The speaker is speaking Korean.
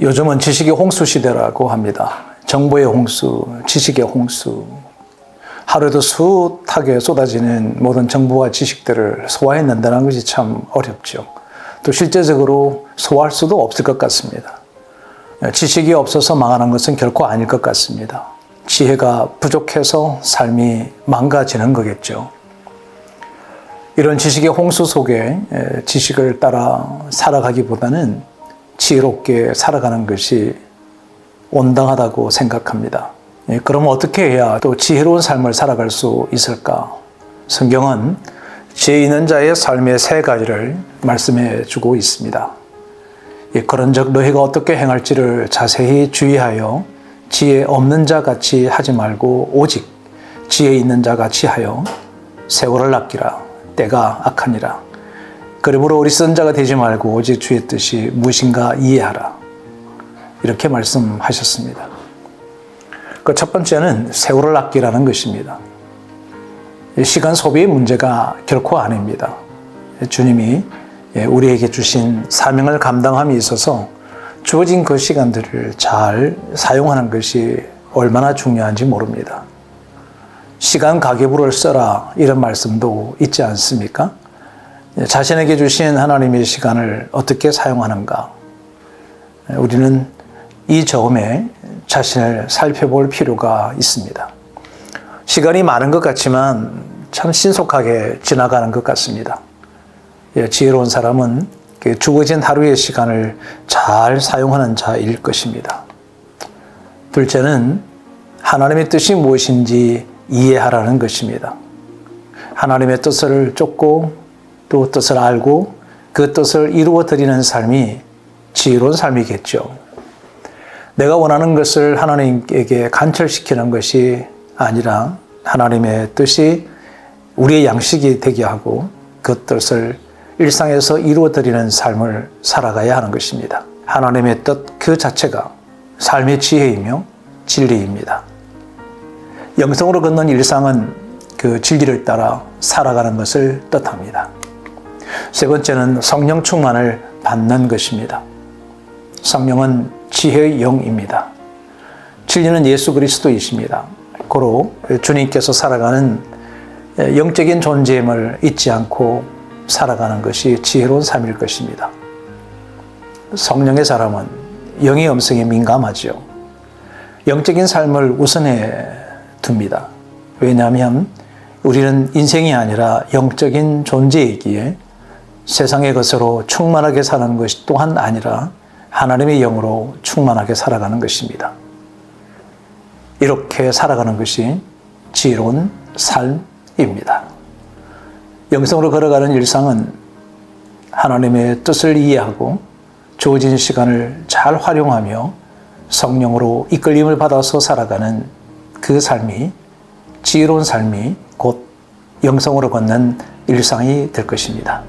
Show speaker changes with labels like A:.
A: 요즘은 지식의 홍수 시대라고 합니다. 정보의 홍수, 지식의 홍수. 하루에도 숱하게 쏟아지는 모든 정보와 지식들을 소화해낸다는 것이 참 어렵죠. 또 실제적으로 소화할 수도 없을 것 같습니다. 지식이 없어서 망하는 것은 결코 아닐 것 같습니다. 지혜가 부족해서 삶이 망가지는 거겠죠. 이런 지식의 홍수 속에 지식을 따라 살아가기보다는 지혜롭게 살아가는 것이 온당하다고 생각합니다. 예, 그럼 어떻게 해야 또 지혜로운 삶을 살아갈 수 있을까? 성경은 지혜 있는 자의 삶의 세 가지를 말씀해 주고 있습니다. 예, 그런즉 너희가 어떻게 행할지를 자세히 주의하여 지혜 없는 자 같이 하지 말고 오직 지혜 있는 자 같이 하여 세월을 아끼라 때가 악하니라. 그러므로 어리석은 자가 되지 말고 오직 주의 뜻이 무엇인가 이해하라. 이렇게 말씀하셨습니다. 그 첫 번째는 세월을 아끼라는 것입니다. 시간 소비의 문제가 결코 아닙니다. 주님이 우리에게 주신 사명을 감당함에 있어서 주어진 그 시간들을 잘 사용하는 것이 얼마나 중요한지 모릅니다. 시간 가계부를 써라 이런 말씀도 있지 않습니까? 자신에게 주신 하나님의 시간을 어떻게 사용하는가? 우리는 이 점에 자신을 살펴볼 필요가 있습니다. 시간이 많은 것 같지만 참 신속하게 지나가는 것 같습니다. 예, 지혜로운 사람은 그 주어진 하루의 시간을 잘 사용하는 자일 것입니다. 둘째는 하나님의 뜻이 무엇인지 이해하라는 것입니다. 하나님의 뜻을 쫓고 또 뜻을 알고 그 뜻을 이루어 드리는 삶이 지혜로운 삶이겠죠. 내가 원하는 것을 하나님에게 간철시키는 것이 아니라 하나님의 뜻이 우리의 양식이 되게 하고 그 뜻을 일상에서 이루어 드리는 삶을 살아가야 하는 것입니다. 하나님의 뜻 그 자체가 삶의 지혜이며 진리입니다. 영성으로 걷는 일상은 그 진리를 따라 살아가는 것을 뜻합니다. 세 번째는 성령 충만을 받는 것입니다. 성령은 지혜의 영입니다. 진리는 예수 그리스도이십니다. 고로 주님께서 살아가는 영적인 존재임을 잊지 않고 살아가는 것이 지혜로운 삶일 것입니다. 성령의 사람은 영의 음성에 민감하죠. 영적인 삶을 우선해 둡니다. 왜냐하면 우리는 인생이 아니라 영적인 존재이기에 세상의 것으로 충만하게 사는 것이 또한 아니라 하나님의 영으로 충만하게 살아가는 것입니다. 이렇게 살아가는 것이 지혜로운 삶입니다. 영성으로 걸어가는 일상은 하나님의 뜻을 이해하고 주어진 시간을 잘 활용하며 성령으로 이끌림을 받아서 살아가는 그 삶이 지혜로운 삶이 곧 영성으로 걷는 일상이 될 것입니다.